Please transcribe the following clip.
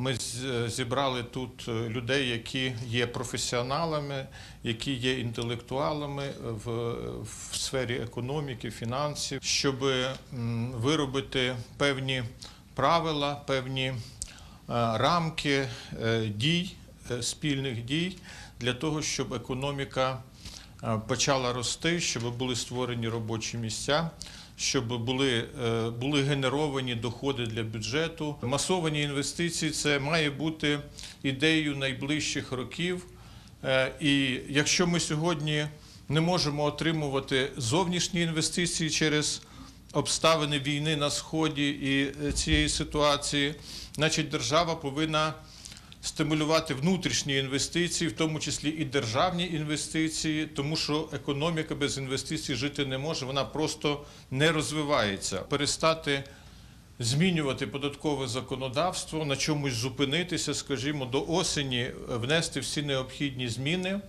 Ми зібрали тут е, людей, які є професіоналами, які є інтелектуалами в, в сфері економіки, фінансів, щоб виробити певні правила, певні е, рамки е, дій, е, спільних дій для того, щоб економіка е, почала рости, щоб були створені робочі місця, щоб були, е, були генеровані доходи для бюджету. Масовані інвестиції це має бути ідеєю найближчих років. Е, І якщо ми сьогодні не можемо отримувати зовнішні інвестиції через обставини війни на сході і е, цієї ситуації, значить держава повинна стимулювати внутрішні інвестиції, в тому числі і державні інвестиції, тому що економіка без інвестицій жити не може, вона просто не розвивається. Перестати змінювати податкове законодавство, на чомусь зупинитися, скажімо, до осені внести всі необхідні зміни.